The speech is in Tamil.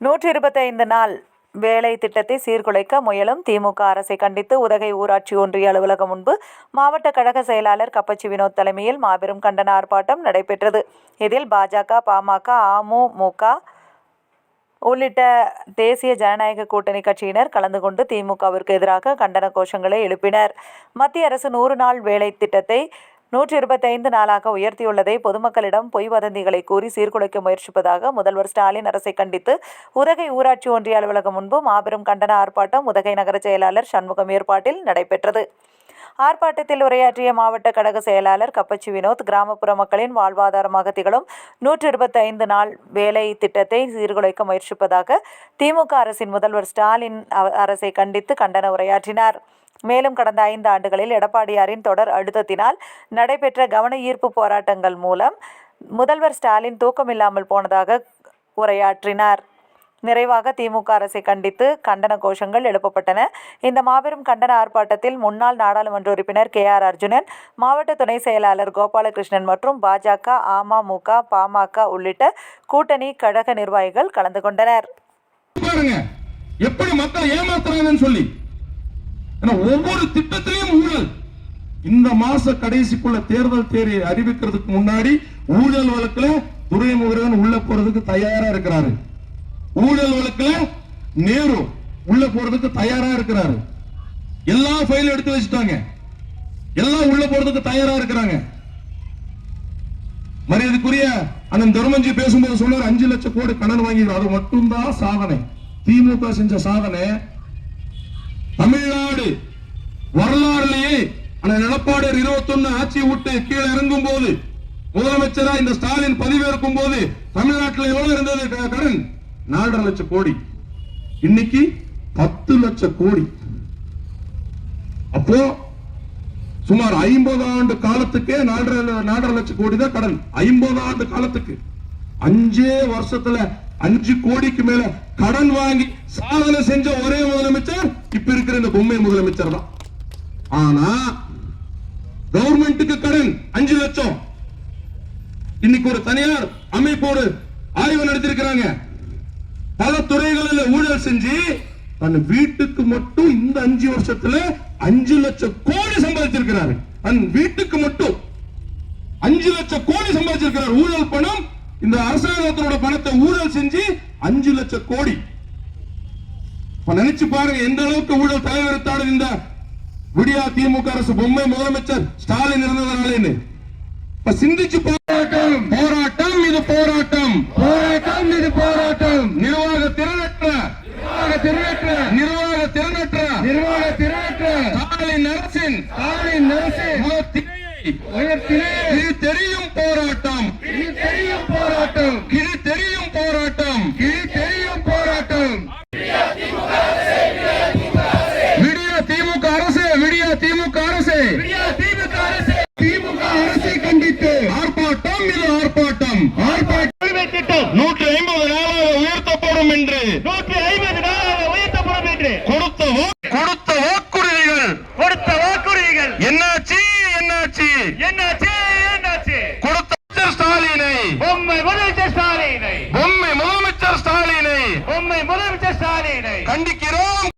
நூற்றி இருபத்தைந்து நாள் வேலை திட்டத்தை சீர்குலைக்க முயலும் திமுக அரசை கண்டித்து உதகை ஊராட்சி ஒன்றிய அலுவலகம் முன்பு மாவட்ட கழக செயலாளர் கப்பச்சி வினோத் தலைமையில் மாபெரும் கண்டன ஆர்ப்பாட்டம் நடைபெற்றது. இதில் பாஜக பாமக அமமுக உள்ளிட்ட தேசிய ஜனநாயக கூட்டணி கட்சியினர் கலந்து கொண்டு திமுகவிற்கு எதிராக கண்டன கோஷங்களை எழுப்பினர். மத்திய அரசு நூறு நாள் வேலை திட்டத்தை நூற்றி இருபத்தைந்து நாளாக உயர்த்தியுள்ளதை பொதுமக்களிடம் பொய் வதந்திகளை கூறி சீர்குலைக்க முயற்சிப்பதாக முதல்வர் ஸ்டாலின் அரசை கண்டித்து உதகை ஊராட்சி ஒன்றிய அலுவலகம் முன்பு மாபெரும் கண்டன ஆர்ப்பாட்டம் உதகை நகர செயலாளர் சண்முகம் ஏற்பாட்டில் நடைபெற்றது. ஆர்ப்பாட்டத்தில் உரையாற்றிய மாவட்ட கழக செயலாளர் கப்பச்சி வினோத் கிராமப்புற மக்களின் வாழ்வாதாரமாக திகழும் நூற்றி இருபத்தைந்து நாள் வேலை திட்டத்தை சீர்குலைக்க முயற்சிப்பதாக திமுக அரசின் முதல்வர் ஸ்டாலின் அரசை கண்டித்து கண்டன உரையாற்றினார். மேலும் கடந்த ஐந்து ஆண்டுகளில் எடப்பாடியாரின் தொடர் அழுத்தத்தினால் நடைபெற்ற கவன ஈர்ப்பு போராட்டங்கள் மூலம் முதல்வர் ஸ்டாலின் தூக்கமில்லாமல் போனதாக உரையாற்றினார். நிறைவாக திமுக அரசை கண்டித்து கண்டன கோஷங்கள் எழுப்பப்பட்டன. இந்த மாபெரும் கண்டன ஆர்ப்பாட்டத்தில் முன்னாள் நாடாளுமன்ற உறுப்பினர் கே ஆர் அர்ஜுனன் மாவட்ட துணை செயலாளர் கோபாலகிருஷ்ணன் மற்றும் பாஜக அமமுக பாமக உள்ளிட்ட கூட்டணி கழக நிர்வாகிகள் கலந்து கொண்டனர். எப்படி மக்களை ஏமாத்துறாங்கன்னு சொல்லி ஒவ்வொரு திட்டத்திலையும் ஊழல். இந்த மாச கடைசிக்குள்ள தேர்தல் தேதி அறிவிக்கிறதுக்கு முன்னாடி ஊழல் வழக்குல துரைமுருகன் உள்ள போறதுக்கு தயாரா இருக்கிறாரு. ஊழல் வழக்குல நேரு உள்ள போறதுக்கு தயாரா இருக்கிறாரு. எல்லா ஃபைலும் எடுத்து வச்சுட்டாங்க. எல்லாம் உள்ள போறதுக்கு தயாரா இருக்கிறாங்க. மரியாதைக்குரிய அண்ணன் தர்மஞ்சி பேசும்போது சொன்னார் அஞ்சு லட்சம் கோடி கடன் வாங்கி அது மட்டும்தான் சாதனை. திமுக செஞ்ச சாதனை. தமிழ்நாடு வரலாறுலயே அண்ணன் எடப்பாடியார் இருபத்தொன்னு ஆட்சி விட்டு கீழே இறங்கும் போது முதலமைச்சரா இந்த ஸ்டாலின் பதவியேற்கும் போது தமிழ்நாட்டில் எவ்வளவு இருந்தது கடன் நாலரை லட்சம் கோடி. இன்னைக்கு பத்து லட்சம் கோடி. அப்போ சுமார் ஐம்பது ஆண்டு காலத்துக்கே நாலரை நாலரை லட்சம் கோடி தான் கடன். ஐம்பது ஆண்டு காலத்துக்கு. அஞ்சே வருஷத்துல அஞ்சு கோடிக்கு மேல கடன் வாங்கி சாதனை செஞ்ச ஒரே முதலமைச்சர் இப்ப இருக்கிற இந்த பொம்மை முதலமைச்சர் தான். ஆனா கவர்மெண்ட்டுக்கு கடன் அஞ்சு லட்சம். இன்னைக்கு ஒரு தனியார் அமைப்போடு ஆய்வு நடத்திருக்கிறாங்க பல துறைகளில் ஊழல் செஞ்சு தன் வீட்டுக்கு மட்டும் இந்த அஞ்சு வருஷத்துல அஞ்சு லட்சம் கோடி சம்பாதிச்சிருக்கிறாரு. தன் வீட்டுக்கு மட்டும் அஞ்சு லட்சம் கோடி சம்பாதிச்சிருக்கிறார். ஊழல் பணம் இந்த அரசாங்கத்தோட பணத்தை ஊழல் செஞ்சு அஞ்சு லட்சம் கோடி. நினைச்சு பாருங்க எந்த அளவுக்கு ஊழல் தலைவரத்தாடு இந்த விடியா திமுக அரசு பொம்மை முதலமைச்சர் ஸ்டாலின் இருந்ததுனாலேன்னு. இப்ப சிந்திச்சு போராட்டம் போராட்டம் இது போராட்டம். போராட்டம் இது போராட்டம். நிர்வாக திறனற்ற. நிர்வாக திறனற்ற. நிர்வாக திறனற்ற. நிர்வாக திறனற்ற. ஸ்டாலின் அரசின். ஸ்டாலின் அரசின். இது தெரியும் போராட்டம். இது தெரியும் போராட்டம். இது தெரியும் போராட்டம். இது தெரியும் போராட்டம் விடிய திமுக அரசு விடிய திமுக அரசு விடிய திமுக அரசு திமுக அரசை கண்டித்து ஆர்ப்பாட்டம் இது ஆர்ப்பாட்டம் ஆர்ப்பாட்டம்